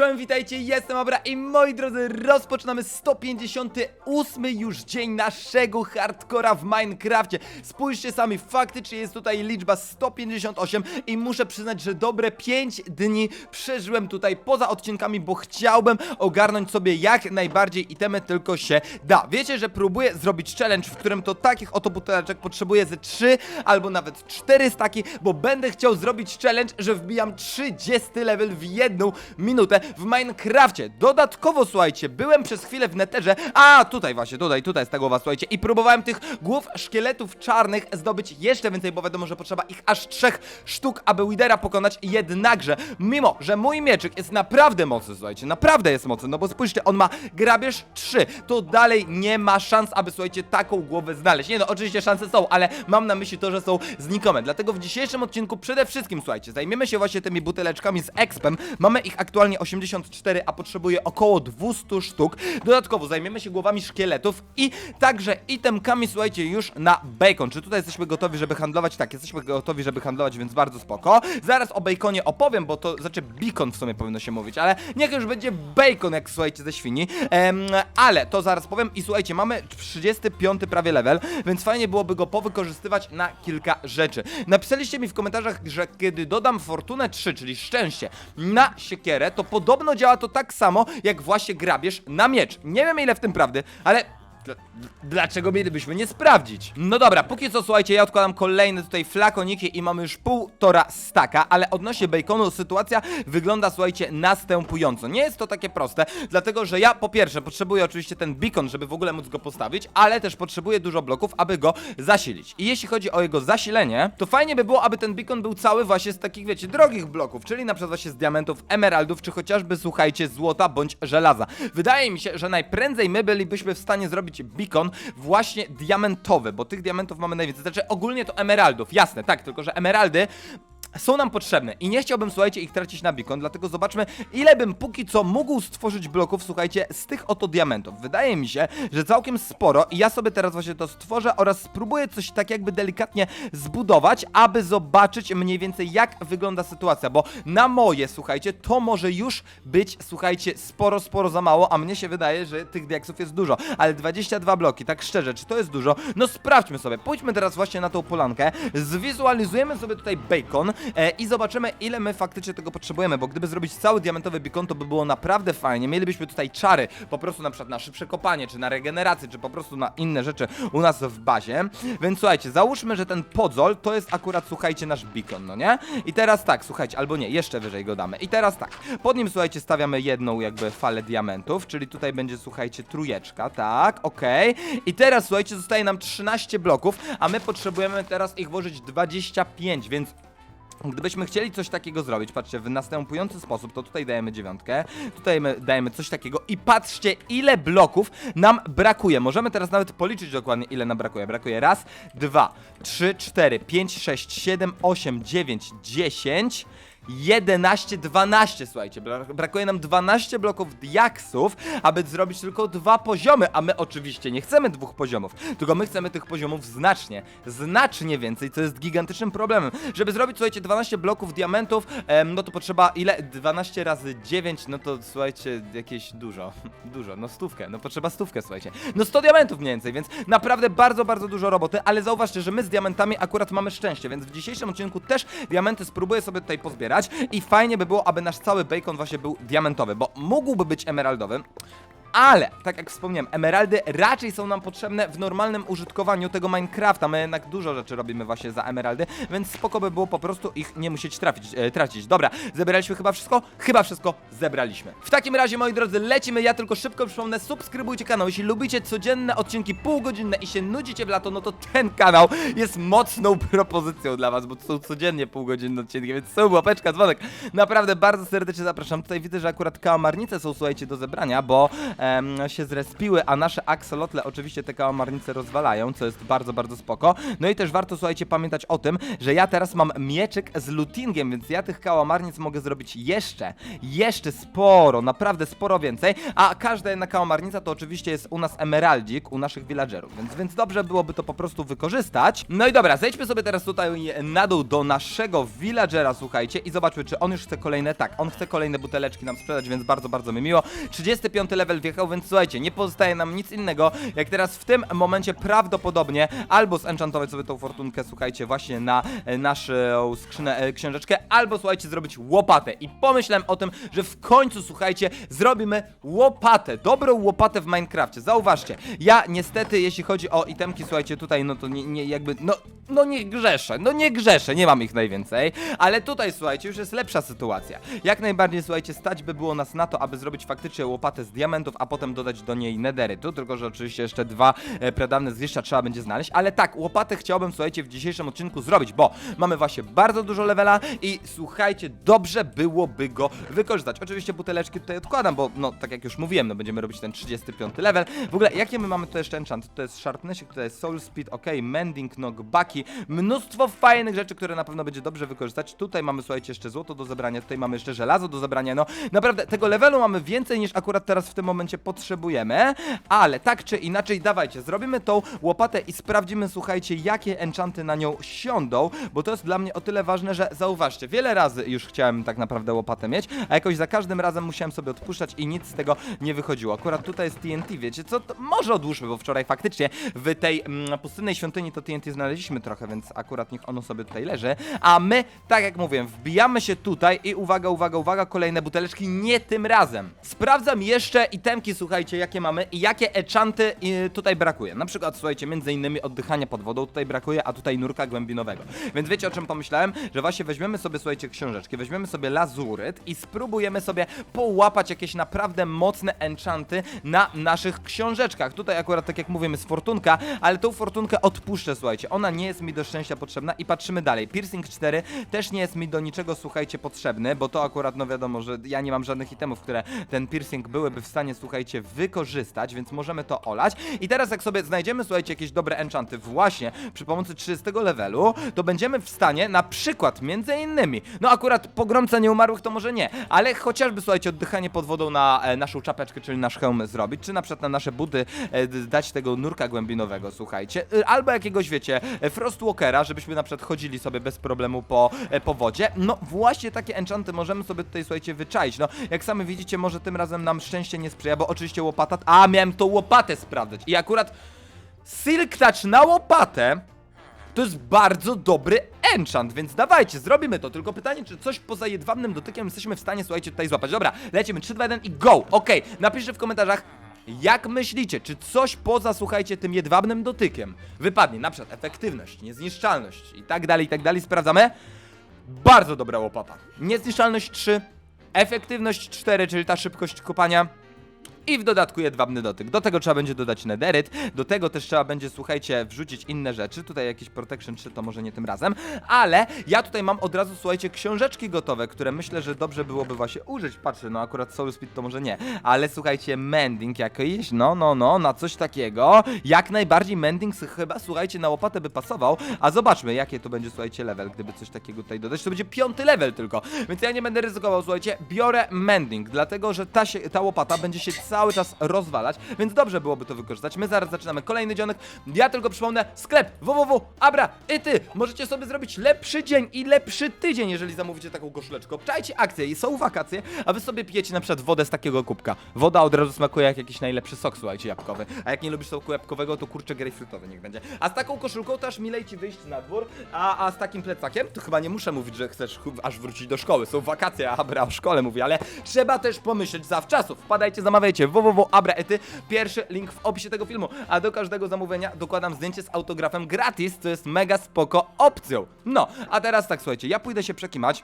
Czołem, witajcie, jestem Abra i moi drodzy, rozpoczynamy 158 już dzień naszego hardcora w Minecrafcie. Spójrzcie sami, faktycznie jest tutaj liczba 158 i muszę przyznać, że dobre 5 dni przeżyłem tutaj poza odcinkami, bo chciałbym ogarnąć sobie jak najbardziej itemy tylko się da. Wiecie, że próbuję zrobić challenge, w którym to takich oto buteleczek potrzebuję ze 3 albo nawet 4 staki, bo będę chciał zrobić challenge, że wbijam 30 level w jedną minutę w Minecrafcie. Dodatkowo, słuchajcie, byłem przez chwilę w neterze, a tutaj właśnie, tutaj, tutaj jest ta głowa, słuchajcie, i próbowałem tych głów szkieletów czarnych zdobyć jeszcze więcej, bo wiadomo, że potrzeba ich aż trzech sztuk, aby Widera pokonać, jednakże, mimo, że mój mieczyk jest naprawdę mocny, słuchajcie, naprawdę jest mocny, no bo spójrzcie, on ma grabież 3, to dalej nie ma szans, aby, słuchajcie, taką głowę znaleźć. Nie no, oczywiście szanse są, ale mam na myśli to, że są znikome, dlatego w dzisiejszym odcinku przede wszystkim, słuchajcie, zajmiemy się właśnie tymi buteleczkami z expem, mamy ich aktualnie 84, a potrzebuję około 200 sztuk, dodatkowo zajmiemy się głowami szkieletów i także itemkami, słuchajcie, już na bacon. Czy tutaj jesteśmy gotowi, żeby handlować? Tak, jesteśmy gotowi, żeby handlować, więc bardzo spoko. Zaraz o baconie opowiem, bo to, znaczy beacon w sumie powinno się mówić, ale niech już będzie bacon, jak słuchajcie, ze świni. Em, ale to zaraz powiem i słuchajcie, mamy 35 prawie level, więc fajnie byłoby go powykorzystywać na kilka rzeczy. Napisaliście mi w komentarzach, że kiedy dodam fortunę 3, czyli szczęście, na siekierę, to podobno działa to tak samo, jak właśnie grabież na miecz. Nie wiem ile w tym prawdy, ale Dl- Dlaczego mielibyśmy nie sprawdzić? No dobra, póki co słuchajcie, ja odkładam kolejne tutaj flakoniki i mamy już półtora staka, ale odnośnie baconu sytuacja wygląda, słuchajcie, następująco. Nie jest to takie proste, dlatego że ja po pierwsze potrzebuję oczywiście ten beacon, żeby w ogóle móc go postawić, ale też potrzebuję dużo bloków, aby go zasilić. I jeśli chodzi o jego zasilenie, to fajnie by było, aby ten beacon był cały właśnie z takich, wiecie, drogich bloków, czyli na przykład właśnie z diamentów, emeraldów, czy chociażby, słuchajcie, złota bądź żelaza. Wydaje mi się, że najprędzej my bylibyśmy w stanie zrobić beacon właśnie diamentowy, bo tych diamentów mamy najwięcej. Znaczy ogólnie to emeraldów, jasne, tak, tylko że emeraldy są nam potrzebne. I nie chciałbym, słuchajcie, ich tracić na beacon, dlatego zobaczmy, ile bym póki co mógł stworzyć bloków, słuchajcie, z tych oto diamentów. Wydaje mi się, że całkiem sporo i ja sobie teraz właśnie to stworzę oraz spróbuję coś tak jakby delikatnie zbudować, aby zobaczyć mniej więcej jak wygląda sytuacja, bo na moje, słuchajcie, to może już być, słuchajcie, sporo, sporo za mało, a mnie się wydaje, że tych diaksów jest dużo, ale 22 bloki, tak szczerze, czy to jest dużo? No sprawdźmy sobie, pójdźmy teraz właśnie na tą polankę, zwizualizujemy sobie tutaj bacon, e, i zobaczymy, ile my faktycznie tego potrzebujemy, bo gdyby zrobić cały diamentowy beacon, to by było naprawdę fajnie. Mielibyśmy tutaj czary, po prostu na przykład na szybsze kopanie, czy na regenerację, czy po prostu na inne rzeczy u nas w bazie. Więc słuchajcie, załóżmy, że ten podzol to jest akurat, słuchajcie, nasz beacon, no nie? I teraz tak, słuchajcie, albo nie, jeszcze wyżej go damy. I teraz tak, pod nim, słuchajcie, stawiamy jedną jakby falę diamentów, czyli tutaj będzie, słuchajcie, trójeczka, tak, okej. I teraz, słuchajcie, zostaje nam 13 bloków, a my potrzebujemy teraz ich włożyć 25, więc Gdybyśmy chcieli coś takiego zrobić, patrzcie, w następujący sposób, to tutaj dajemy dziewiątkę, tutaj my dajemy coś takiego i patrzcie, ile bloków nam brakuje. Możemy teraz nawet policzyć dokładnie, ile nam brakuje. Brakuje raz, dwa, trzy, cztery, pięć, sześć, siedem, osiem, dziewięć, dziesięć. 11, 12, słuchajcie, bra- brakuje nam 12 bloków diaksów, aby zrobić tylko dwa poziomy, a my oczywiście nie chcemy dwóch poziomów, tylko my chcemy tych poziomów znacznie, znacznie więcej, co jest gigantycznym problemem. Żeby zrobić, słuchajcie, 12 bloków diamentów, em, no to potrzeba ile? 12 razy 9, no to słuchajcie, jakieś dużo, dużo, no stówkę, no potrzeba stówkę, słuchajcie. No 100 diamentów mniej więcej, więc naprawdę bardzo, bardzo dużo roboty, ale zauważcie, że my z diamentami akurat mamy szczęście, więc w dzisiejszym odcinku też diamenty spróbuję sobie tutaj pozbierać i fajnie by było, aby nasz cały bacon właśnie był diamentowy, bo mógłby być emeraldowy, ale, tak jak wspomniałem, emeraldy raczej są nam potrzebne w normalnym użytkowaniu tego Minecrafta. My jednak dużo rzeczy robimy właśnie za emeraldy, więc spoko by było po prostu ich nie musieć trafić, e, tracić. Dobra, zebraliśmy chyba wszystko? Chyba wszystko zebraliśmy. W takim razie, moi drodzy, lecimy. Ja tylko szybko przypomnę, subskrybujcie kanał. Jeśli lubicie codzienne odcinki półgodzinne i się nudzicie w lato, no to ten kanał jest mocną propozycją dla was, bo to są codziennie półgodzinne odcinki, więc są łapeczka, dzwonek. Naprawdę bardzo serdecznie zapraszam. Tutaj widzę, że akurat kałamarnice są, słuchajcie, do zebrania, bo się zrespiły, a nasze axolotle oczywiście te kałamarnice rozwalają, co jest bardzo, bardzo spoko. No i też warto, słuchajcie, pamiętać o tym, że ja teraz mam mieczyk z lootingiem, więc ja tych kałamarnic mogę zrobić jeszcze, jeszcze sporo, naprawdę sporo więcej, a każda jedna kałamarnica to oczywiście jest u nas emeraldzik, u naszych villagerów, więc, więc dobrze byłoby to po prostu wykorzystać. No i dobra, zejdźmy sobie teraz tutaj na dół do naszego villagera, słuchajcie, i zobaczmy, czy on już chce kolejne, tak, on chce kolejne buteleczki nam sprzedać, więc bardzo, bardzo mi miło. 35 level więc słuchajcie, nie pozostaje nam nic innego, jak teraz w tym momencie prawdopodobnie albo zenchantować sobie tą fortunkę, słuchajcie, właśnie na e, naszą skrzynę, e, książeczkę, albo słuchajcie, zrobić łopatę. I pomyślałem o tym, że w końcu, słuchajcie, zrobimy łopatę, dobrą łopatę w Minecrafcie. Zauważcie, ja niestety, jeśli chodzi o itemki, słuchajcie, tutaj, no to nie, nie jakby, no, no nie grzeszę, no nie grzeszę, nie mam ich najwięcej, ale tutaj, słuchajcie, już jest lepsza sytuacja. Jak najbardziej, słuchajcie, stać by było nas na to, aby zrobić faktycznie łopatę z diamentów, a potem dodać do niej nederytu, tylko że oczywiście jeszcze dwa e, pradawne trzeba będzie znaleźć, ale tak, łopatę chciałbym, słuchajcie, w dzisiejszym odcinku zrobić, bo mamy właśnie bardzo dużo levela i słuchajcie, dobrze byłoby go wykorzystać. Oczywiście buteleczki tutaj odkładam, bo no, tak jak już mówiłem, no będziemy robić ten 35 level. W ogóle, jakie my mamy tu jeszcze enchant? To jest sharpnessik, tutaj jest soul speed, ok, mending, knockbacki, mnóstwo fajnych rzeczy, które na pewno będzie dobrze wykorzystać. Tutaj mamy, słuchajcie, jeszcze złoto do zebrania, tutaj mamy jeszcze żelazo do zebrania, no naprawdę tego levelu mamy więcej niż akurat teraz w tym momencie potrzebujemy, ale tak czy inaczej, dawajcie, zrobimy tą łopatę i sprawdzimy, słuchajcie, jakie enchanty na nią siądą, bo to jest dla mnie o tyle ważne, że zauważcie, wiele razy już chciałem tak naprawdę łopatę mieć, a jakoś za każdym razem musiałem sobie odpuszczać i nic z tego nie wychodziło. Akurat tutaj jest TNT, wiecie co, to może odłóżmy, bo wczoraj faktycznie w tej mm, pustynnej świątyni to TNT znaleźliśmy trochę, więc akurat niech ono sobie tutaj leży, a my, tak jak mówiłem, wbijamy się tutaj i uwaga, uwaga, uwaga, kolejne buteleczki, nie tym razem. Sprawdzam jeszcze słuchajcie, jakie mamy i jakie enchanty y, tutaj brakuje. Na przykład, słuchajcie, między innymi oddychania pod wodą tutaj brakuje, a tutaj nurka głębinowego. Więc wiecie o czym pomyślałem? Że właśnie weźmiemy sobie, słuchajcie, książeczki, weźmiemy sobie lazuryt i spróbujemy sobie połapać jakieś naprawdę mocne enchanty na naszych książeczkach. Tutaj akurat, tak jak mówimy, jest fortunka, ale tą fortunkę odpuszczę, słuchajcie. Ona nie jest mi do szczęścia potrzebna i patrzymy dalej. Piercing 4 też nie jest mi do niczego, słuchajcie, potrzebny, bo to akurat, no wiadomo, że ja nie mam żadnych itemów, które ten piercing byłyby w stanie, słuchajcie, wykorzystać, więc możemy to olać. I teraz jak sobie znajdziemy, słuchajcie, jakieś dobre enchanty właśnie przy pomocy 30 levelu, to będziemy w stanie na przykład, między innymi, no akurat pogromca nieumarłych to może nie, ale chociażby, słuchajcie, oddychanie pod wodą na e, naszą czapeczkę, czyli nasz hełm zrobić, czy na przykład na nasze buty e, dać tego nurka głębinowego, słuchajcie, y, albo jakiegoś, wiecie, e, frostwalkera, żebyśmy na przykład chodzili sobie bez problemu po, e, po wodzie. No właśnie takie enchanty możemy sobie tutaj, słuchajcie, wyczaić. No, jak sami widzicie, może tym razem nam szczęście nie sprzyja, bo oczywiście łopata... A, miałem tą łopatę sprawdzać i akurat Silk Touch na łopatę to jest bardzo dobry enchant, więc dawajcie, zrobimy to. Tylko pytanie, czy coś poza jedwabnym dotykiem jesteśmy w stanie, słuchajcie, tutaj złapać. Dobra, lecimy, 3, 2, 1 i go! Okej, napiszcie w komentarzach, jak myślicie, czy coś poza, słuchajcie, tym jedwabnym dotykiem wypadnie? Na przykład efektywność, niezniszczalność i tak dalej, i tak dalej. Sprawdzamy. Bardzo dobra łopata. Niezniszczalność 3, efektywność 4, czyli ta szybkość kopania. I w dodatku jedwabny dotyk. Do tego trzeba będzie dodać nederyt, do tego też trzeba będzie, słuchajcie, wrzucić inne rzeczy. Tutaj jakieś protection 3 to może nie tym razem, ale ja tutaj mam od razu, słuchajcie, książeczki gotowe, które myślę, że dobrze byłoby właśnie użyć. Patrzę, no akurat Soul Speed to może nie, ale słuchajcie, mending jakiś, no, no, no, na coś takiego. Jak najbardziej mending chyba, słuchajcie, na łopatę by pasował, a zobaczmy, jakie to będzie, słuchajcie, level, gdyby coś takiego tutaj dodać. To będzie piąty level tylko, więc ja nie będę ryzykował, słuchajcie, biorę mending, dlatego, że ta, się, ta łopata będzie się cały czas rozwalać, więc dobrze byłoby to wykorzystać. My zaraz zaczynamy kolejny dzionek. Ja tylko przypomnę, sklep www, abra i ty możecie sobie zrobić lepszy dzień i lepszy tydzień, jeżeli zamówicie taką koszuleczkę. Obczajcie akcje i są wakacje, a wy sobie pijecie na przykład wodę z takiego kubka. Woda od razu smakuje jak jakiś najlepszy sok, słuchajcie, jabłkowy. A jak nie lubisz soku jabłkowego, to kurczę grejpfrutowy niech będzie. A z taką koszulką to aż milej ci wyjść na dwór, a, a z takim plecakiem to chyba nie muszę mówić, że chcesz ch- aż wrócić do szkoły. Są wakacje, a Abra o szkole mówi, ale trzeba też pomyśleć zawczasu. Wpadajcie, zamawiajcie www.abraety. Pierwszy link w opisie tego filmu. A do każdego zamówienia dokładam zdjęcie z autografem gratis, co jest mega spoko opcją. No, a teraz tak, słuchajcie, ja pójdę się przekimać.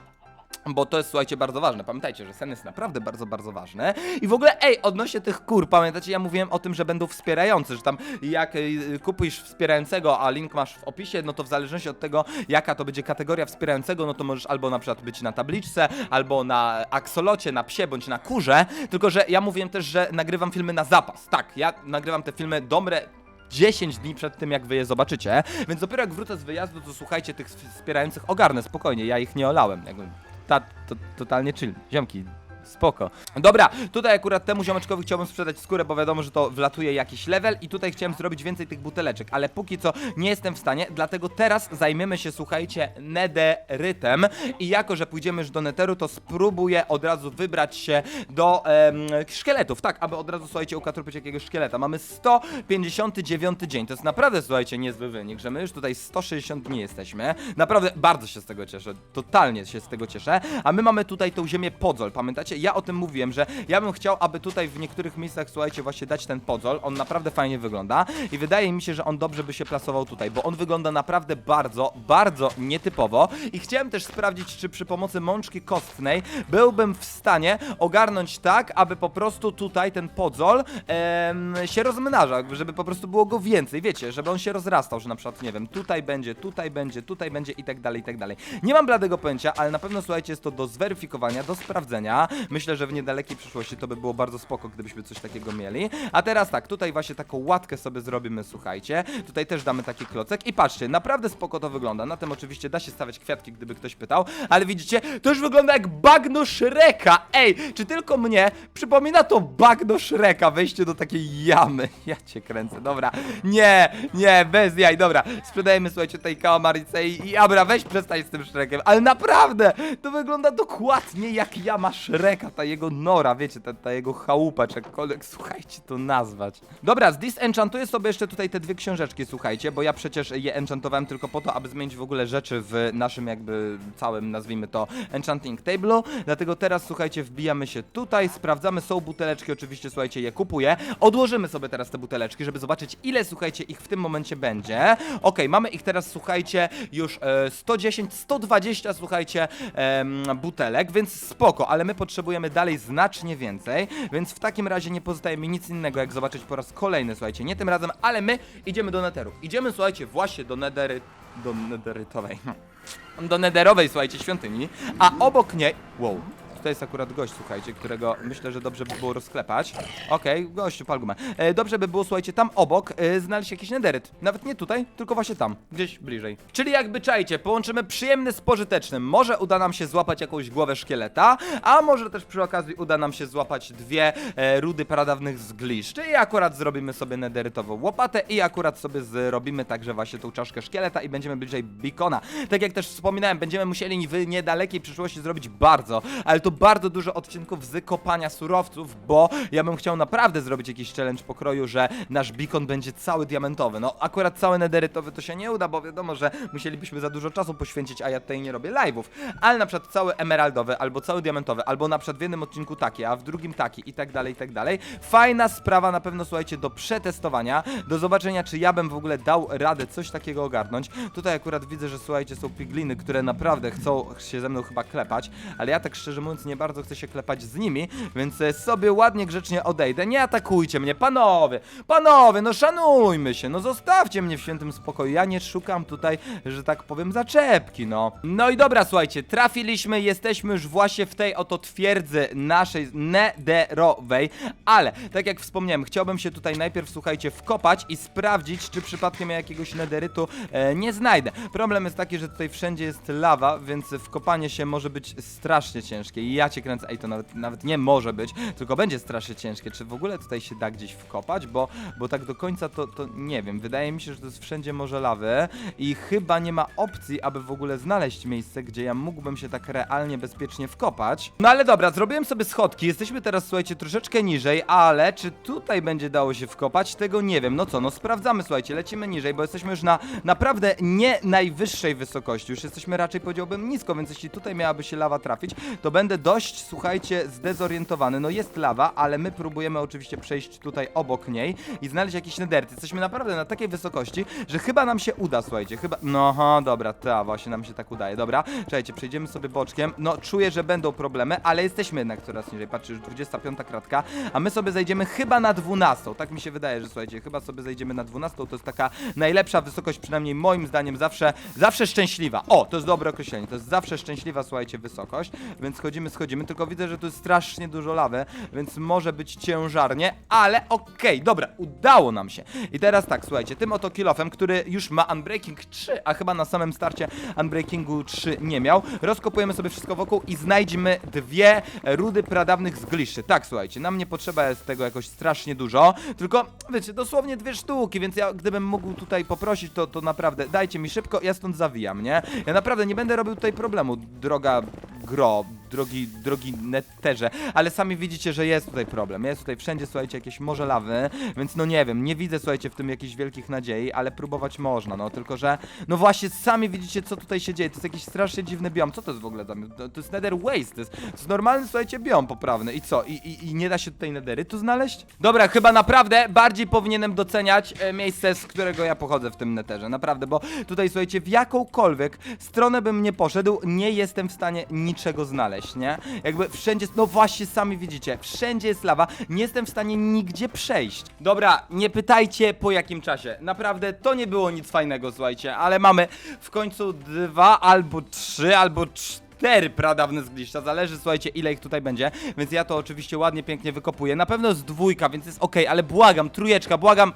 Bo to jest, słuchajcie, bardzo ważne. Pamiętajcie, że sen jest naprawdę bardzo, bardzo ważny. I w ogóle, ej, odnośnie tych kur, pamiętacie, ja mówiłem o tym, że będą wspierający, że tam jak y, kupujesz wspierającego, a link masz w opisie, no to w zależności od tego, jaka to będzie kategoria wspierającego, no to możesz albo na przykład być na tabliczce, albo na aksolocie, na psie, bądź na kurze. Tylko, że ja mówiłem też, że nagrywam filmy na zapas. Tak, ja nagrywam te filmy dobre 10 dni przed tym, jak wy je zobaczycie. Więc dopiero jak wrócę z wyjazdu, to słuchajcie tych wspierających ogarnę spokojnie. Ja ich nie olałem. Jakby, ta, to, totalnie chill. Ziomki. Spoko. Dobra, tutaj akurat temu ziomeczkowi chciałbym sprzedać skórę, bo wiadomo, że to wlatuje jakiś level i tutaj chciałem zrobić więcej tych buteleczek, ale póki co nie jestem w stanie, dlatego teraz zajmiemy się, słuchajcie, nederytem i jako, że pójdziemy już do neteru, to spróbuję od razu wybrać się do em, szkieletów, tak, aby od razu, słuchajcie, ukatrupić jakiegoś szkieleta. Mamy 159 dzień, to jest naprawdę, słuchajcie, niezły wynik, że my już tutaj 160 dni jesteśmy. Naprawdę bardzo się z tego cieszę, totalnie się z tego cieszę, a my mamy tutaj tą ziemię podzol, pamiętacie? Ja o tym mówiłem, że ja bym chciał, aby tutaj w niektórych miejscach, słuchajcie, właśnie dać ten podzol, on naprawdę fajnie wygląda i wydaje mi się, że on dobrze by się plasował tutaj, bo on wygląda naprawdę bardzo, bardzo nietypowo i chciałem też sprawdzić, czy przy pomocy mączki kostnej byłbym w stanie ogarnąć tak, aby po prostu tutaj ten podzol em, się rozmnażał, żeby po prostu było go więcej, wiecie, żeby on się rozrastał, że na przykład, nie wiem, tutaj będzie, tutaj będzie, tutaj będzie i tak dalej, i tak dalej. Nie mam bladego pojęcia, ale na pewno, słuchajcie, jest to do zweryfikowania, do sprawdzenia. Myślę, że w niedalekiej przyszłości to by było bardzo spoko, gdybyśmy coś takiego mieli. A teraz tak, tutaj właśnie taką łatkę sobie zrobimy, słuchajcie. Tutaj też damy taki klocek i patrzcie, naprawdę spoko to wygląda. Na tym oczywiście da się stawiać kwiatki, gdyby ktoś pytał, ale widzicie, to już wygląda jak bagno Shreka. Ej, czy tylko mnie przypomina to bagno Shreka, wejście do takiej jamy. Ja cię kręcę, dobra. Nie, nie, bez jaj, dobra. Sprzedajemy, słuchajcie, tej kałamaricę i, i Abra, weź przestań z tym Shrekiem. Ale naprawdę, to wygląda dokładnie jak jama Shreka, ta jego nora, wiecie, ta, ta jego chałupa, czy jakkolwiek, słuchajcie, to nazwać. Dobra, zdisenchantuję sobie jeszcze tutaj te dwie książeczki, słuchajcie, bo ja przecież je enchantowałem tylko po to, aby zmienić w ogóle rzeczy w naszym jakby całym, nazwijmy to, enchanting table'u. Dlatego teraz, słuchajcie, wbijamy się tutaj, sprawdzamy, są buteleczki, oczywiście, słuchajcie, je kupuję. Odłożymy sobie teraz te buteleczki, żeby zobaczyć, ile, słuchajcie, ich w tym momencie będzie. Okej, mamy ich teraz, słuchajcie, już e, 110, 120, słuchajcie, em, butelek, więc spoko, ale my potrzebujemy dalej znacznie więcej, więc w takim razie nie pozostaje mi nic innego, jak zobaczyć po raz kolejny, słuchajcie, nie tym razem, ale my idziemy do netheru. Idziemy, słuchajcie, właśnie do nedery... do nederytowej. do nederowej, słuchajcie, świątyni, a obok niej... Wow. Tutaj jest akurat gość, słuchajcie, którego myślę, że dobrze by było rozklepać. Okej, gościu, pal gumę. E, dobrze by było, słuchajcie, tam obok e, znaleźć jakiś nederyt. Nawet nie tutaj, tylko właśnie tam, gdzieś bliżej. Czyli jakby czajcie, połączymy przyjemny z pożytecznym. Może uda nam się złapać jakąś głowę szkieleta, a może też przy okazji uda nam się złapać dwie e, rudy pradawnych zgliszczy i akurat zrobimy sobie nederytową łopatę i akurat sobie zrobimy także właśnie tą czaszkę szkieleta i będziemy bliżej beacona. Tak jak też wspominałem, będziemy musieli w niedalekiej przyszłości zrobić bardzo, ale to bardzo dużo odcinków z kopania surowców, bo ja bym chciał naprawdę zrobić jakiś challenge pokroju, że nasz beacon będzie cały diamentowy. No akurat cały nederytowy to się nie uda, bo wiadomo, że musielibyśmy za dużo czasu poświęcić, a ja tutaj nie robię live'ów. Ale na przykład cały emeraldowy, albo cały diamentowy, albo na przykład w jednym odcinku taki, a w drugim taki i tak dalej, i tak dalej. Fajna sprawa na pewno, słuchajcie, do przetestowania, do zobaczenia, czy ja bym w ogóle dał radę coś takiego ogarnąć. Tutaj akurat widzę, że słuchajcie, są pigliny, które naprawdę chcą się ze mną chyba klepać, ale ja tak szczerze mówiąc nie bardzo chcę się klepać z nimi, więc e, sobie ładnie, grzecznie odejdę. Nie atakujcie mnie, panowie! Panowie, no szanujmy się, no zostawcie mnie w świętym spokoju. Ja nie szukam tutaj, że tak powiem, zaczepki, no. No i dobra, słuchajcie, trafiliśmy, jesteśmy już właśnie w tej oto twierdzy naszej nederowej, ale tak jak wspomniałem, chciałbym się tutaj najpierw, słuchajcie, wkopać i sprawdzić, czy przypadkiem ja jakiegoś nederytu e, nie znajdę. Problem jest taki, że tutaj wszędzie jest lawa, więc wkopanie się może być strasznie ciężkie ja cię kręcę, ej to nawet, nawet nie może być, tylko będzie strasznie ciężkie, czy w ogóle tutaj się da gdzieś wkopać, bo, bo tak do końca to, to nie wiem, wydaje mi się, że to jest wszędzie morze lawy i chyba nie ma opcji, aby w ogóle znaleźć miejsce, gdzie ja mógłbym się tak realnie bezpiecznie wkopać. No ale dobra, zrobiłem sobie schodki, jesteśmy teraz, słuchajcie, troszeczkę niżej, ale czy tutaj będzie dało się wkopać, tego nie wiem. No co, no sprawdzamy, słuchajcie, lecimy niżej, bo jesteśmy już na naprawdę nie najwyższej wysokości, już jesteśmy raczej, powiedziałbym, nisko, więc jeśli tutaj miałaby się lawa trafić, to będę dość, słuchajcie, zdezorientowany. No jest lawa, ale my próbujemy oczywiście przejść tutaj obok niej i znaleźć jakieś nederty. Jesteśmy naprawdę na takiej wysokości, że chyba nam się uda, słuchajcie, chyba... No, aha, dobra, ta, właśnie nam się tak udaje. Dobra, czekajcie, przejdziemy sobie boczkiem. No, czuję, że będą problemy, ale jesteśmy jednak coraz niżej. Patrzcie, już 25 kratka, a my sobie zejdziemy chyba na 12. Tak mi się wydaje, że słuchajcie, chyba sobie zejdziemy na 12. To jest taka najlepsza wysokość, przynajmniej moim zdaniem, zawsze, zawsze szczęśliwa. O, to jest dobre określenie. To jest zawsze szczęśliwa, słuchajcie, wysokość. Więc schodzimy, schodzimy. Tylko widzę, że tu jest strasznie dużo lawy, więc może być ciężarnie, ale okej, dobra, udało nam się. I teraz tak, słuchajcie, tym oto kilofem, który już ma Unbreaking 3, a chyba na samym starcie Unbreakingu 3 nie miał, rozkopujemy sobie wszystko wokół i znajdziemy dwie rudy pradawnych zgliszczy. Tak, słuchajcie, nam nie potrzeba jest tego jakoś strasznie dużo, tylko, wiecie, dosłownie dwie sztuki, więc ja gdybym mógł tutaj poprosić, to, to naprawdę dajcie mi szybko, ja stąd zawijam, nie? Ja naprawdę nie będę robił tutaj problemu, droga gro, drogi, drogi netterze, ale sami widzicie, że jest tutaj problem. Jest tutaj wszędzie, słuchajcie, jakieś morze lawy, więc no nie wiem, nie widzę, słuchajcie, w tym jakichś wielkich nadziei, ale próbować można, no tylko, że no właśnie, sami widzicie, co tutaj się dzieje. To jest jakiś strasznie dziwny biom. Co to jest w ogóle tam? To, to jest nether waste, to jest, to jest normalny, słuchajcie, biom poprawny. I co? I, i, I nie da się tutaj nedery tu znaleźć? Dobra, chyba naprawdę bardziej powinienem doceniać e, miejsce, z którego ja pochodzę w tym netherze, naprawdę, bo tutaj, słuchajcie, w jakąkolwiek stronę bym nie poszedł, nie jestem w stanie niczego znaleźć, nie? Jakby wszędzie, no właśnie, sami widzicie, wszędzie jest lawa, nie jestem w stanie nigdzie przejść. Dobra, nie pytajcie po jakim czasie, naprawdę to nie było nic fajnego, słuchajcie, ale mamy w końcu dwa albo trzy albo cztery cztery pradawne zgliszcza, zależy słuchajcie ile ich tutaj będzie, więc ja to oczywiście ładnie, pięknie wykopuję, na pewno jest dwójka, więc jest okej, ale błagam, trójeczka, błagam,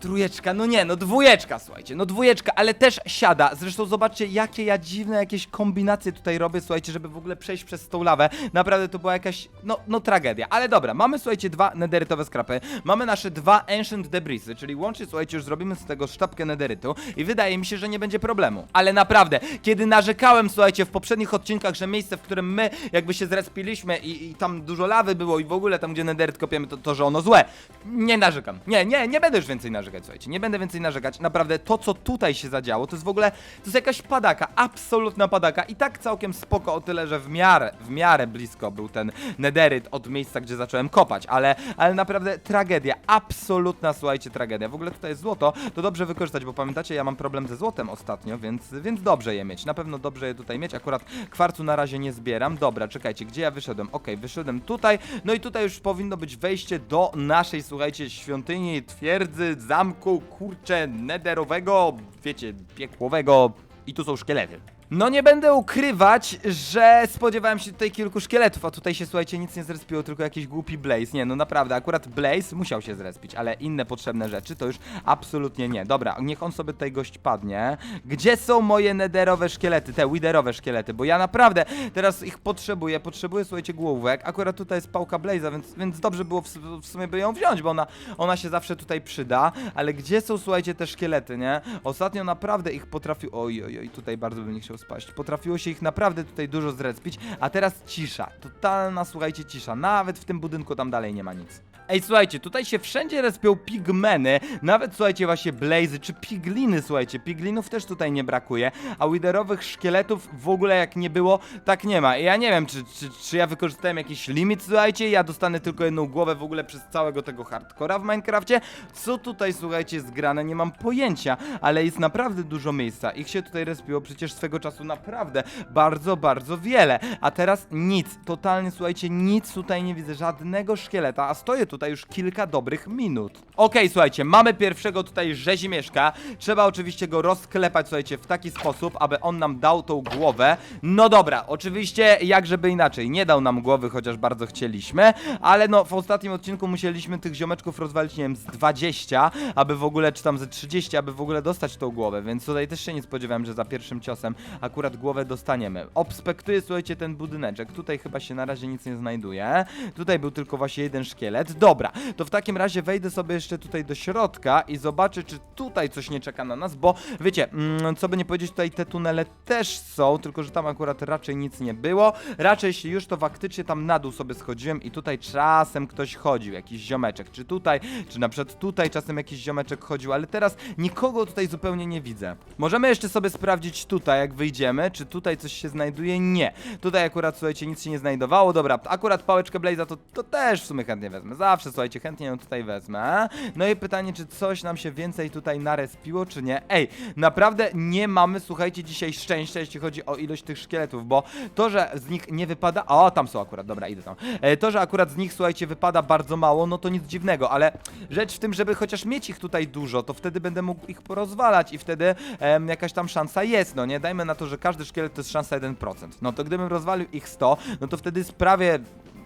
Trójeczka, no nie, no dwójeczka, słuchajcie, no dwójeczka, ale też siada. Zresztą zobaczcie, jakie ja dziwne jakieś kombinacje tutaj robię, słuchajcie, żeby w ogóle przejść przez tą lawę. Naprawdę to była jakaś, no, no tragedia. Ale dobra, mamy, słuchajcie, dwa nederytowe skrapy, mamy nasze dwa ancient debrisy, czyli łącznie, słuchajcie, już zrobimy z tego sztabkę nederytu i wydaje mi się, że nie będzie problemu. Ale naprawdę, kiedy narzekałem, słuchajcie, w poprzednich odcinkach, że miejsce, w którym my jakby się zrespiliśmy i, i tam dużo lawy było i w ogóle tam, gdzie nederyt kopiemy, to, to, że ono złe. Nie narzekam. Nie, nie, nie będę już więcej narzekać, słuchajcie, nie będę więcej narzekać. Naprawdę, to co tutaj się zadziało, to jest w ogóle, to jest jakaś padaka, absolutna padaka i tak całkiem spoko o tyle, że w miarę, w miarę blisko był ten nederyt od miejsca, gdzie zacząłem kopać, ale, ale naprawdę tragedia, absolutna, słuchajcie, tragedia. W ogóle tutaj jest złoto, to dobrze wykorzystać, bo pamiętacie, ja mam problem ze złotem ostatnio, więc, więc dobrze je mieć, na pewno dobrze je tutaj mieć, akurat kwarcu na razie nie zbieram. Dobra, czekajcie, gdzie ja wyszedłem? Okej, wyszedłem tutaj, no i tutaj już powinno być wejście do naszej, słuchajcie, świątyni, twierdzy, zamku, kurcze, nederowego, wiecie, piekłowego i tu są szkielety. No nie będę ukrywać, że spodziewałem się tutaj kilku szkieletów, a tutaj się słuchajcie nic nie zrespiło, tylko jakiś głupi Blaze. Nie, no naprawdę, akurat Blaze musiał się zrespić, ale inne potrzebne rzeczy to już absolutnie nie. Dobra, niech on sobie tutaj gość padnie. Gdzie są moje nederowe szkielety, te widerowe szkielety? Bo ja naprawdę teraz ich potrzebuję, potrzebuję słuchajcie główek. Akurat tutaj jest pałka Blaze'a, więc, więc dobrze było w, w sumie by ją wziąć, bo ona, ona się zawsze tutaj przyda. Ale gdzie są słuchajcie te szkielety, nie? Ostatnio naprawdę ich potrafił... Oj, oj, oj, tutaj bardzo bym nie chciał spaść. Potrafiło się ich naprawdę tutaj dużo zrespić, a teraz cisza. Totalna, słuchajcie, cisza. Nawet w tym budynku tam dalej nie ma nic. Ej, słuchajcie, tutaj się wszędzie respią pigmeny, nawet słuchajcie właśnie blazy czy pigliny, słuchajcie, piglinów też tutaj nie brakuje, a widerowych szkieletów w ogóle jak nie było, tak nie ma. I ja nie wiem, czy, czy, czy ja wykorzystałem jakiś limit, słuchajcie, ja dostanę tylko jedną głowę w ogóle przez całego tego hardcora w Minecrafcie. Co tutaj, słuchajcie, jest grane, nie mam pojęcia, ale jest naprawdę dużo miejsca. Ich się tutaj respiło przecież swego czasu naprawdę bardzo, bardzo wiele, a teraz nic, totalnie, słuchajcie, nic tutaj nie widzę, żadnego szkieleta, a stoję tutaj już kilka dobrych minut. Okej, słuchajcie, mamy pierwszego tutaj rzezimieszka. Trzeba oczywiście go rozklepać, słuchajcie, w taki sposób, aby on nam dał tą głowę. No dobra, oczywiście, jak żeby inaczej, nie dał nam głowy, chociaż bardzo chcieliśmy, ale no, w ostatnim odcinku musieliśmy tych ziomeczków rozwalić, nie wiem, z 20, aby w ogóle, czy tam ze 30, aby w ogóle dostać tą głowę, więc tutaj też się nie spodziewałem, że za pierwszym ciosem akurat głowę dostaniemy. Obspektuję, słuchajcie, ten budyneczek. Tutaj chyba się na razie nic nie znajduje. Tutaj był tylko właśnie jeden szkielet. Dobra, to w takim razie wejdę sobie jeszcze tutaj do środka i zobaczę, czy tutaj coś nie czeka na nas, bo wiecie, mm, co by nie powiedzieć, tutaj te tunele też są, tylko że tam akurat raczej nic nie było. Raczej jeśli już, to faktycznie tam na dół sobie schodziłem i tutaj czasem ktoś chodził, jakiś ziomeczek, czy tutaj, czy na przykład tutaj czasem jakiś ziomeczek chodził, ale teraz nikogo tutaj zupełnie nie widzę. Możemy jeszcze sobie sprawdzić tutaj, jak wyjdziemy, czy tutaj coś się znajduje? Nie. Tutaj akurat, słuchajcie, nic się nie znajdowało. Dobra, akurat pałeczkę Blaze'a to, to też w sumie chętnie wezmę. Zawsze, słuchajcie, chętnie ją tutaj wezmę. No i pytanie, czy coś nam się więcej tutaj narespiło, czy nie? Ej, naprawdę nie mamy, słuchajcie, dzisiaj szczęścia, jeśli chodzi o ilość tych szkieletów, bo to, że z nich nie wypada... O, tam są akurat, dobra, idę tam. E, to, że akurat z nich, słuchajcie, wypada bardzo mało, no to nic dziwnego, ale rzecz w tym, żeby chociaż mieć ich tutaj dużo, to wtedy będę mógł ich porozwalać i wtedy em, jakaś tam szansa jest, no nie? Dajmy na to, że każdy szkielet to jest szansa 1%. No to gdybym rozwalił ich 100, no to wtedy jest prawie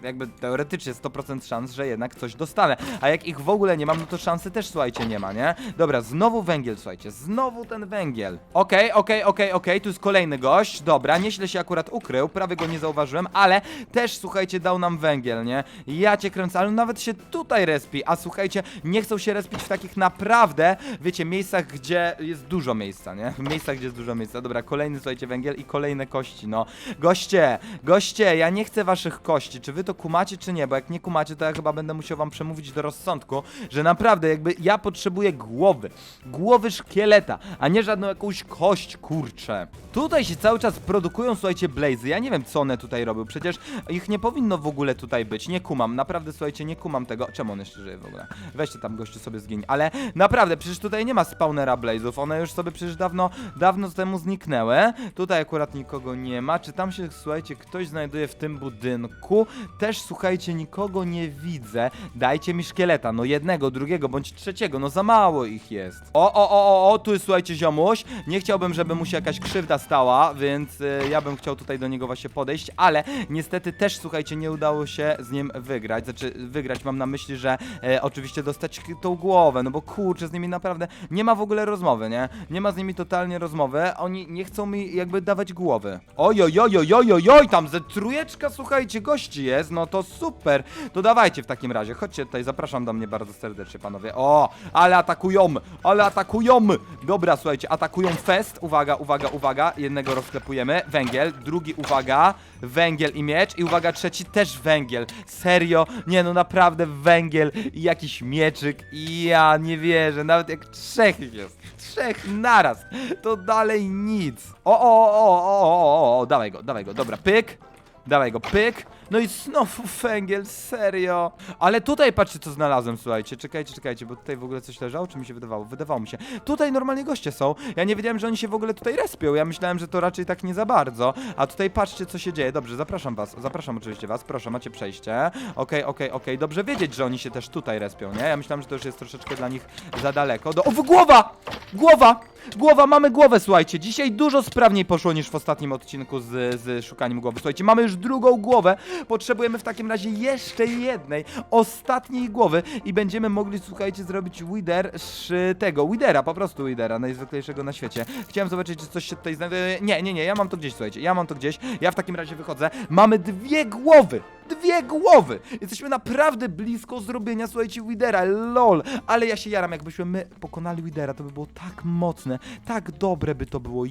jakby teoretycznie 100% szans, że jednak coś dostanę. A jak ich w ogóle nie mam, no to szansy też, słuchajcie, nie ma, nie? Dobra, znowu węgiel, słuchajcie, znowu ten węgiel. Okej, okej, okej, okej, tu jest kolejny gość, dobra, nieźle się akurat ukrył, prawie go nie zauważyłem, ale też, słuchajcie, dał nam węgiel, nie? Ja cię kręcę, ale nawet się tutaj respi, a słuchajcie, nie chcą się respić w takich naprawdę, wiecie, miejscach, gdzie jest dużo miejsca, nie? W miejscach, gdzie jest dużo miejsca. Dobra, kolejny, słuchajcie, węgiel i kolejne kości, no. Goście, goście, ja nie chcę waszych kości, czy wy to kumacie, czy nie? Bo jak nie kumacie, to ja chyba będę musiał wam przemówić do rozsądku, że naprawdę, jakby ja potrzebuję głowy, głowy szkieleta, a nie żadną jakąś kość, kurczę. Tutaj się cały czas produkują, słuchajcie, blazy, ja nie wiem, co one tutaj robią, przecież ich nie powinno w ogóle tutaj być, nie kumam, naprawdę, słuchajcie, nie kumam tego, czemu on jeszcze żyje w ogóle? Weźcie tam, gościu, sobie zgiń, ale naprawdę, przecież tutaj nie ma spawnera blazów, one już sobie przecież dawno, dawno temu zniknęły, tutaj akurat nikogo nie ma, czy tam się, słuchajcie, ktoś znajduje w tym budynku, też, słuchajcie, nikogo nie widzę, dajcie mi szkieleta, no jednego, drugiego, bądź trzeciego, no za mało ich jest. O, o, o, o, o, tu jest, słuchajcie, ziomuś, nie chciałbym, żeby mu się jakaś krzywda stała, więc y, ja bym chciał tutaj do niego właśnie podejść, ale niestety też, słuchajcie, nie udało się z nim wygrać, znaczy wygrać, mam na myśli, że e, oczywiście dostać tą głowę, no bo kurczę, z nimi naprawdę nie ma w ogóle rozmowy, nie? Nie ma z nimi totalnie rozmowy, oni nie chcą mi jakby dawać głowy. Oj, oj, oj, oj, oj, oj, oj tam ze trójeczka, słuchajcie, gości jest, no to super, to dawajcie w takim razie, chodźcie tutaj, zapraszam do mnie bardzo serdecznie, panowie. O, ale atakują, ale atakują! Dobra, słuchajcie, atakują fest, uwaga, uwaga, uwaga, jednego rozklepujemy, węgiel, drugi, uwaga, węgiel i miecz i uwaga, trzeci też węgiel. Serio? Nie no, naprawdę węgiel i jakiś mieczyk ja nie wierzę, nawet jak trzech jest. Trzech naraz. To dalej nic. O, o, o, o, o, o, o, dawaj go, dawaj go, dobra, pyk. Dawaj go, pyk. No i znowu węgiel, serio. Ale tutaj patrzcie, co znalazłem, słuchajcie. Czekajcie, czekajcie, bo tutaj w ogóle coś leżało, czy mi się wydawało? Wydawało mi się. Tutaj normalnie goście są. Ja nie wiedziałem, że oni się w ogóle tutaj respią. Ja myślałem, że to raczej tak nie za bardzo. A tutaj patrzcie, co się dzieje. Dobrze, zapraszam was. Zapraszam oczywiście was. Proszę, macie przejście. Okej, okej, okej. Dobrze wiedzieć, że oni się też tutaj respią, nie? Ja myślałem, że to już jest troszeczkę dla nich za daleko. Do... O, głowa! Głowa! Głowa, mamy głowę, słuchajcie. Dzisiaj dużo sprawniej poszło niż w ostatnim odcinku z, z szukaniem głowy. Słuchajcie, mamy już drugą głowę. Potrzebujemy w takim razie jeszcze jednej, ostatniej głowy i będziemy mogli, słuchajcie, zrobić Wither z tego, Widera, po prostu Widera, najzwyklejszego na świecie. Chciałem zobaczyć, czy coś się tutaj znajduje. Nie, nie, nie, ja mam to gdzieś, słuchajcie, ja mam to gdzieś. Ja w takim razie wychodzę. Mamy dwie głowy! Dwie głowy! Jesteśmy naprawdę blisko zrobienia, słuchajcie, Widera, lol. Ale ja się jaram, jakbyśmy my pokonali Widera, to by było tak mocne, tak dobre by to było,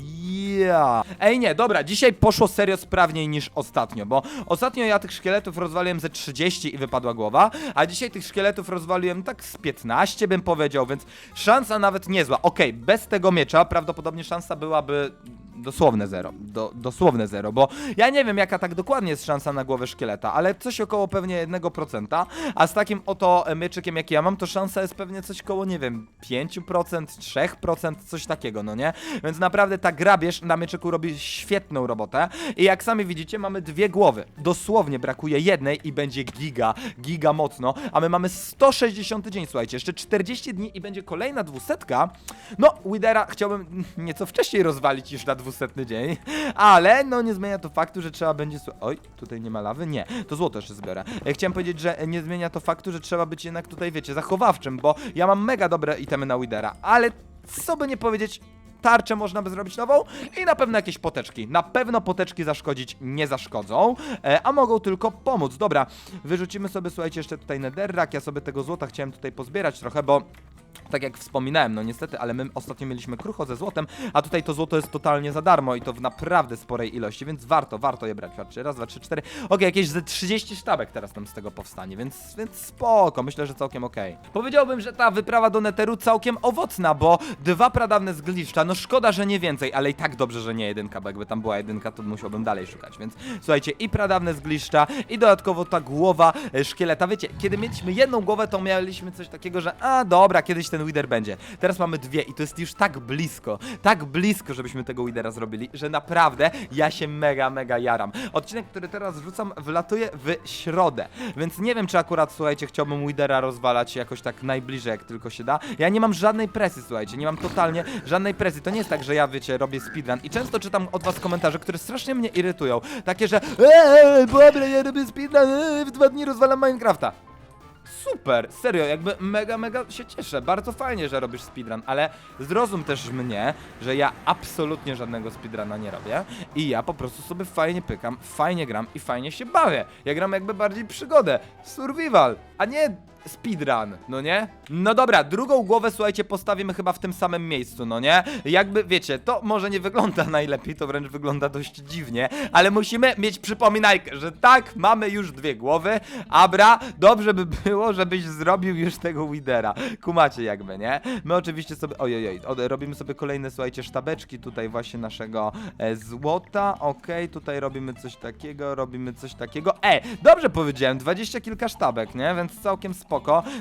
ja. Ej, nie, dobra, dzisiaj poszło serio sprawniej niż ostatnio, bo ostatnio ja tych szkieletów rozwaliłem ze 30 i wypadła głowa, a dzisiaj tych szkieletów rozwaliłem tak z 15 bym powiedział, więc szansa nawet niezła. Okej, bez tego miecza prawdopodobnie szansa byłaby dosłowne zero, do, dosłowne zero, bo ja nie wiem jaka tak dokładnie jest szansa na głowę szkieleta, ale coś około pewnie 1%, a z takim oto mieczykiem jaki ja mam, to szansa jest pewnie coś koło, nie wiem, 5%, 3%, coś takiego, no nie? Więc naprawdę ta grabież na mieczyku robi świetną robotę i jak sami widzicie, mamy dwie głowy. Dosłownie brakuje jednej i będzie giga, giga mocno, a my mamy 160 dzień, słuchajcie, jeszcze 40 dni i będzie kolejna dwusetka. No, Widera chciałbym nieco wcześniej rozwalić niż na 200 dzień, ale no nie zmienia to faktu, że trzeba będzie... Oj, tutaj nie ma lawy? Nie, to złoto jeszcze zbiorę. E, Chciałem powiedzieć, że nie zmienia to faktu, że trzeba być jednak tutaj, wiecie, zachowawczym, bo ja mam mega dobre itemy na Widera, ale co by nie powiedzieć, tarczę można by zrobić nową i na pewno jakieś poteczki. Na pewno poteczki zaszkodzić nie zaszkodzą, e, a mogą tylko pomóc. Dobra, wyrzucimy sobie, słuchajcie, jeszcze tutaj netherrack. Ja sobie tego złota chciałem tutaj pozbierać trochę, bo tak jak wspominałem, no niestety, ale my ostatnio mieliśmy krucho ze złotem, a tutaj to złoto jest totalnie za darmo i to w naprawdę sporej ilości, więc warto, warto je brać. Patrzcie, raz, dwa, trzy, cztery. Okej, jakieś ze 30 sztabek teraz nam z tego powstanie, więc, więc spoko, myślę, że całkiem okej. Powiedziałbym, że ta wyprawa do Neteru całkiem owocna, bo dwa pradawne zgliszcza, no szkoda, że nie więcej, ale i tak dobrze, że nie jedynka, bo jakby tam była jedynka, to musiałbym dalej szukać, więc słuchajcie, i pradawne zgliszcza, i dodatkowo ta głowa e, szkieleta. Wiecie, kiedy mieliśmy jedną głowę, to mieliśmy coś takiego, że a dobra, kiedyś ten Wither będzie. Teraz mamy dwie i to jest już tak blisko, tak blisko, żebyśmy tego Withera zrobili, że naprawdę ja się mega, mega jaram. Odcinek, który teraz wrzucam, wlatuje w środę, więc nie wiem, czy akurat, słuchajcie, chciałbym Withera rozwalać jakoś tak najbliżej, jak tylko się da. Ja nie mam żadnej presji, słuchajcie, nie mam totalnie żadnej presji. To nie jest tak, że ja, wiecie, robię speedrun i często czytam od was komentarze, które strasznie mnie irytują. Takie, że eee, dobra, ja robię speedrun, eee, w dwa dni rozwalam Minecrafta. Super, serio, jakby mega, mega się cieszę. Bardzo fajnie, że robisz speedrun, ale zrozum też mnie, że ja absolutnie żadnego speedruna nie robię i ja po prostu sobie fajnie pykam, fajnie gram i fajnie się bawię. Ja gram jakby bardziej przygodę, survival, a nie speedrun, no nie? No dobra, drugą głowę, słuchajcie, postawimy chyba w tym samym miejscu, no nie? Jakby, wiecie, to może nie wygląda najlepiej, to wręcz wygląda dość dziwnie, ale musimy mieć przypominajkę, że tak, mamy już dwie głowy, Abra, dobrze by było, żebyś zrobił już tego Widera. Kumacie jakby, nie? My oczywiście sobie, ojej, oj, robimy sobie kolejne, słuchajcie, sztabeczki tutaj właśnie naszego e, złota, okej, tutaj robimy coś takiego, robimy coś takiego, e, dobrze powiedziałem, dwadzieścia kilka sztabek, nie? Więc całkiem spoko,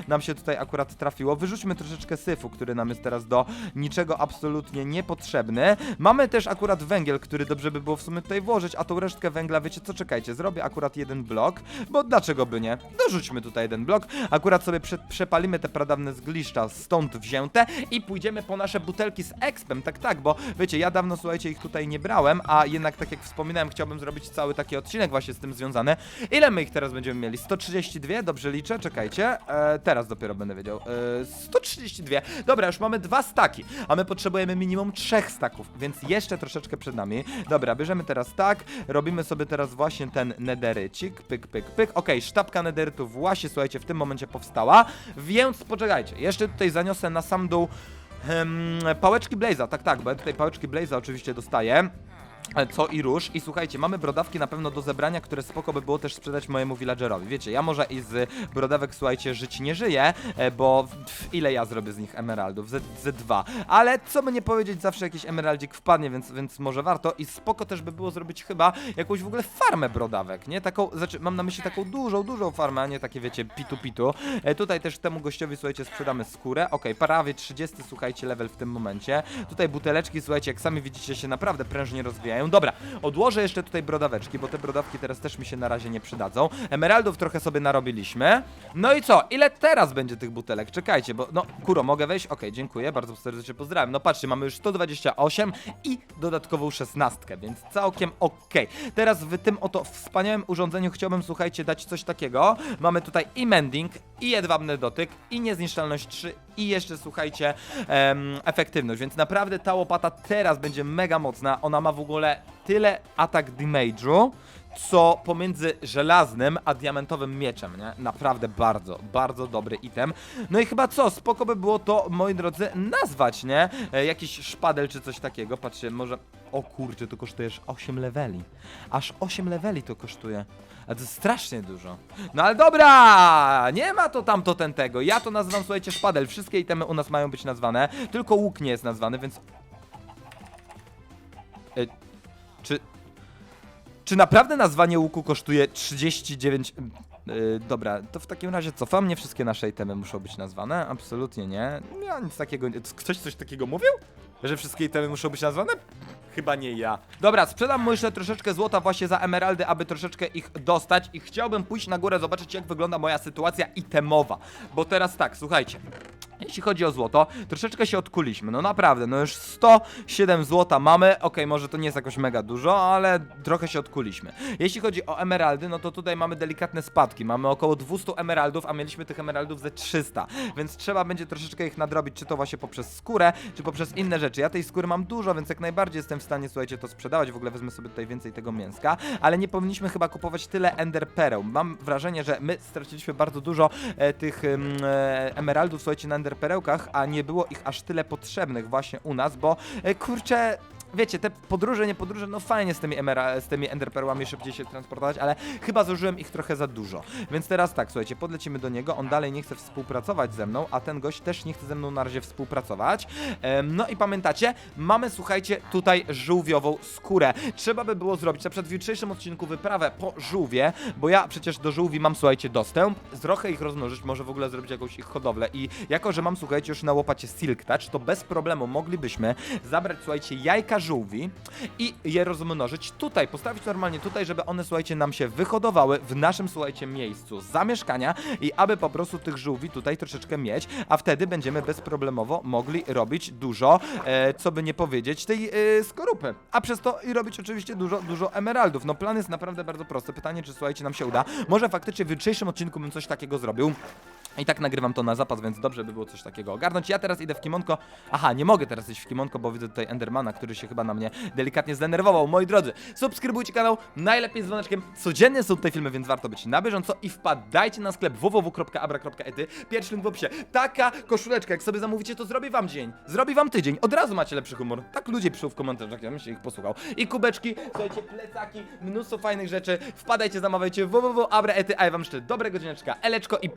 nam się tutaj akurat trafiło. Wyrzućmy troszeczkę syfu, który nam jest teraz do niczego absolutnie niepotrzebny. Mamy też akurat węgiel, który dobrze by było w sumie tutaj włożyć, a tą resztkę węgla, wiecie co, czekajcie, zrobię akurat jeden blok, bo dlaczego by nie? Dorzućmy tutaj jeden blok, akurat sobie prze przepalimy te pradawne zgliszcza stąd wzięte i pójdziemy po nasze butelki z expem, tak, tak, bo wiecie, ja dawno, słuchajcie, ich tutaj nie brałem, a jednak, tak jak wspominałem, chciałbym zrobić cały taki odcinek właśnie z tym związany. Ile my ich teraz będziemy mieli? 132? Dobrze liczę? Czekajcie. E, teraz dopiero będę wiedział. E, 132. Dobra, już mamy dwa staki, a my potrzebujemy minimum trzech staków, więc jeszcze troszeczkę przed nami. Dobra, bierzemy teraz tak, robimy sobie teraz właśnie ten nederycik, pyk, pyk, pyk. Okej, sztabka nederytu właśnie, słuchajcie, w tym momencie powstała, więc poczekajcie, jeszcze tutaj zaniosę na sam dół pałeczki Blaze'a, tak, tak, bo ja tutaj pałeczki Blaze'a oczywiście dostaję. E, Co i róż. I słuchajcie, mamy brodawki na pewno do zebrania, które spoko by było też sprzedać mojemu villagerowi. Wiecie, ja może i z brodawek, słuchajcie, żyć nie żyję, e, bo pff, ile ja zrobię z nich emeraldów? Z, ze dwa. Ale co by nie powiedzieć, zawsze jakiś emeraldzik wpadnie, więc, więc może warto. I spoko też by było zrobić chyba jakąś w ogóle farmę brodawek, nie? Taką, znaczy mam na myśli taką dużą, dużą farmę, a nie takie, wiecie, pitu-pitu. E, tutaj też temu gościowi, słuchajcie, sprzedamy skórę. Okej, prawie 30, słuchajcie, level w tym momencie. Tutaj buteleczki, słuchajcie, jak sami widzicie, się naprawdę prężnie rozwijają. Dobra, odłożę jeszcze tutaj brodaweczki, bo te brodawki teraz też mi się na razie nie przydadzą. Emeraldów trochę sobie narobiliśmy. No i co? Ile teraz będzie tych butelek? Czekajcie, bo no, kuro, mogę wejść? Okej, dziękuję, bardzo serdecznie pozdrawiam. No patrzcie, mamy już 128 i dodatkową 16, więc całkiem okej. Teraz w tym oto wspaniałym urządzeniu chciałbym, słuchajcie, dać coś takiego. Mamy tutaj i mending, i jedwabny dotyk, i niezniszczalność 3, i jeszcze, słuchajcie, em, efektywność, więc naprawdę ta łopata teraz będzie mega mocna. Ona ma w ogóle tyle atak damage'u, co pomiędzy żelaznym a diamentowym mieczem, nie? Naprawdę bardzo, bardzo dobry item. No i chyba co, spoko by było to, moi drodzy, nazwać, nie? E, jakiś szpadel czy coś takiego. Patrzcie, może... O kurczę, to kosztuje aż 8 leveli. Aż 8 leveli to kosztuje. A to strasznie dużo. No ale dobra! Nie ma to tamto ten tego. Ja to nazywam, słuchajcie, szpadel. Wszystkie itemy u nas mają być nazwane. Tylko łuk nie jest nazwany, więc... E, czy... Czy naprawdę nazwanie łuku kosztuje 39... Yy, dobra, to w takim razie cofam, nie wszystkie nasze itemy muszą być nazwane, absolutnie nie. Ja nic takiego, nie- ktoś coś takiego mówił? Że wszystkie itemy muszą być nazwane? Chyba nie ja. Dobra, sprzedam mu jeszcze troszeczkę złota właśnie za emeraldy, aby troszeczkę ich dostać i chciałbym pójść na górę, zobaczyć jak wygląda moja sytuacja itemowa. Bo teraz tak, słuchajcie. Jeśli chodzi o złoto, troszeczkę się odkuliśmy. No naprawdę, no już 107 złota mamy. Okej, może to nie jest jakoś mega dużo, ale trochę się odkuliśmy. Jeśli chodzi o emeraldy, no to tutaj mamy delikatne spadki. Mamy około 200 emeraldów, a mieliśmy tych emeraldów ze 300. Więc trzeba będzie troszeczkę ich nadrobić, czy to właśnie poprzez skórę, czy poprzez inne rzeczy. Ja tej skóry mam dużo, więc jak najbardziej jestem w stanie, słuchajcie, to sprzedawać. W ogóle wezmę sobie tutaj więcej tego mięska, ale nie powinniśmy chyba kupować tyle ender pereł. Mam wrażenie, że my straciliśmy bardzo dużo e, tych e, emeraldów, słuchajcie, na ender perełkach, a nie było ich aż tyle potrzebnych właśnie u nas, bo e, kurczę. Wiecie, te podróże, nie podróże, no fajnie z tymi, emera, z tymi enderperłami szybciej się transportować, ale chyba zużyłem ich trochę za dużo. Więc teraz tak, słuchajcie, podlecimy do niego, on dalej nie chce współpracować ze mną, a ten gość też nie chce ze mną na razie współpracować. Em, no i pamiętacie, mamy, słuchajcie, tutaj żółwiową skórę. Trzeba by było zrobić na przykład w jutrzejszym odcinku wyprawę po żółwie, bo ja przecież do żółwi mam, słuchajcie, dostęp, trochę ich rozmnożyć, może w ogóle zrobić jakąś ich hodowlę i jako, że mam, słuchajcie, już na łopacie Silk Touch, to bez problemu moglibyśmy zabrać, słuchajcie, jajka żółwi i je rozmnożyć tutaj, postawić normalnie tutaj, żeby one, słuchajcie, nam się wyhodowały w naszym, słuchajcie, miejscu zamieszkania i aby po prostu tych żółwi tutaj troszeczkę mieć, a wtedy będziemy bezproblemowo mogli robić dużo, e, co by nie powiedzieć, tej e, skorupy, a przez to i robić oczywiście dużo, dużo emeraldów. No plan jest naprawdę bardzo prosty, pytanie, czy słuchajcie, nam się uda. Może faktycznie w jutrzejszym odcinku bym coś takiego zrobił. I tak nagrywam to na zapas, więc dobrze by było coś takiego ogarnąć. Ja teraz idę w kimonko. Aha, nie mogę teraz iść w kimonko, bo widzę tutaj Endermana, który się chyba na mnie delikatnie zdenerwował. Moi drodzy, subskrybujcie kanał, najlepiej z dzwoneczkiem. Codziennie są tutaj filmy, więc warto być na bieżąco i wpadajcie na sklep www.abra.ety. Pierwszy link w opisie. Taka koszuleczka, jak sobie zamówicie, to zrobi wam dzień. Zrobi wam tydzień. Od razu macie lepszy humor. Tak ludzie piszą w komentarzach, ja bym się ich posłuchał. I kubeczki, słuchajcie, plecaki, mnóstwo fajnych rzeczy. Wpadajcie, zamawiajcie www.abra.ety, a ja wam życzę dobrego dzieneczka, eleczko i